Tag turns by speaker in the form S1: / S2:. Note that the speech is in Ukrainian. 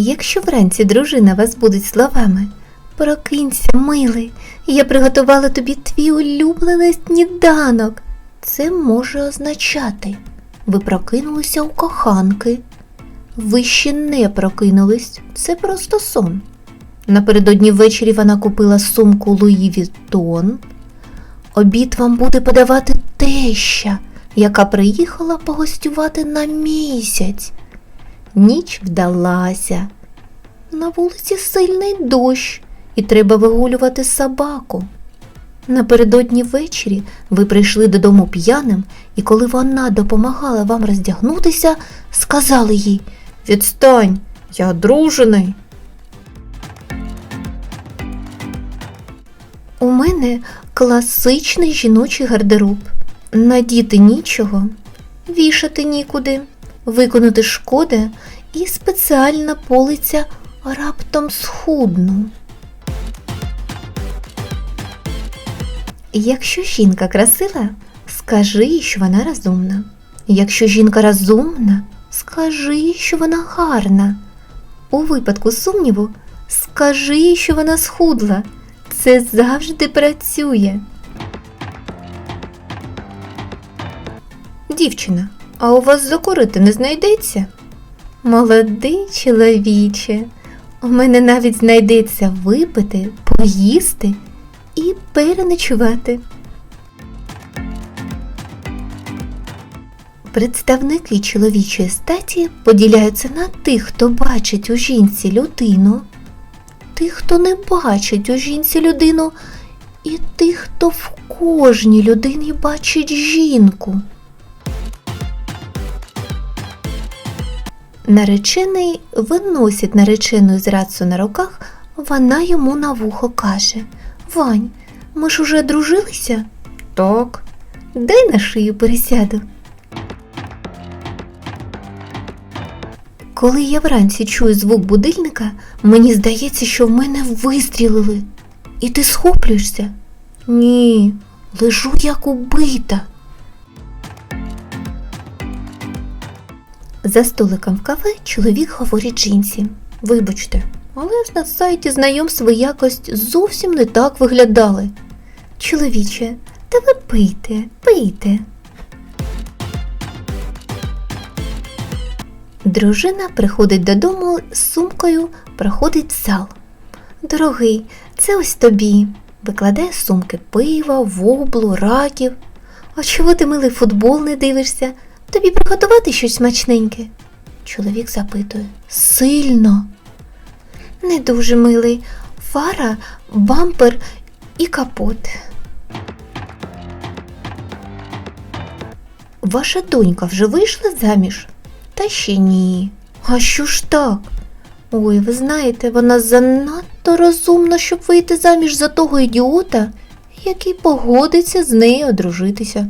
S1: Якщо вранці дружина вас будить словами Прокинься, милий, я приготувала тобі твій улюблений сніданок. Це може означати, ви прокинулися у коханки. Ви ще не прокинулись, це просто сон. Напередодні ввечері вона купила сумку Луї Віттон. Обід вам буде подавати теща, яка приїхала погостювати на місяць. Ніч вдалася. На вулиці сильний дощ, і треба вигулювати собаку. Напередодні ввечері ви прийшли додому п'яним, і коли вона допомагала вам роздягнутися, сказали їй Відстань, я одружений. У мене класичний жіночий гардероб. Надіти нічого, вішати нікуди, виконати шкоди і спеціальна полиця раптом схудну. Якщо жінка красива, скажи що вона розумна. Якщо жінка розумна, скажи що вона гарна. У випадку сумніву, скажи що вона схудла. Це завжди працює. Дівчина, а у вас закурити не знайдеться? Молодий чоловіче, у мене навіть знайдеться випити, поїсти і переночувати. Представники чоловічої статі поділяються на тих, хто бачить у жінці людину, тих, хто не бачить у жінці людину, і тих, хто в кожній людині бачить жінку. Наречений виносить наречену з рацу на руках, вона йому на вухо каже Вань, ми ж уже дружилися? Так. Дай на шию пересяду. Коли я вранці чую звук будильника, мені здається, що в мене вистрілили. І ти схоплюєшся? Ні, лежу як убита. За столиком в кафе чоловік говорить жінці. Вибачте, але ж на сайті знайомств якось зовсім не так виглядали. Чоловіче, та ви пийте, пийте. Дружина приходить додому з сумкою, проходить в зал. Дорогий, це ось тобі. Викладає сумки пива, воблу, раків. А чого ти милий футбол не дивишся? Тобі приготувати щось смачненьке? Чоловік запитує. Сильно. Не дуже милий. Фара, бампер і капот. Ваша донька вже вийшла заміж? Та ще ні. А що ж так? Ой, ви знаєте, вона занадто розумна, щоб вийти заміж за того ідіота, який погодиться з нею одружитися.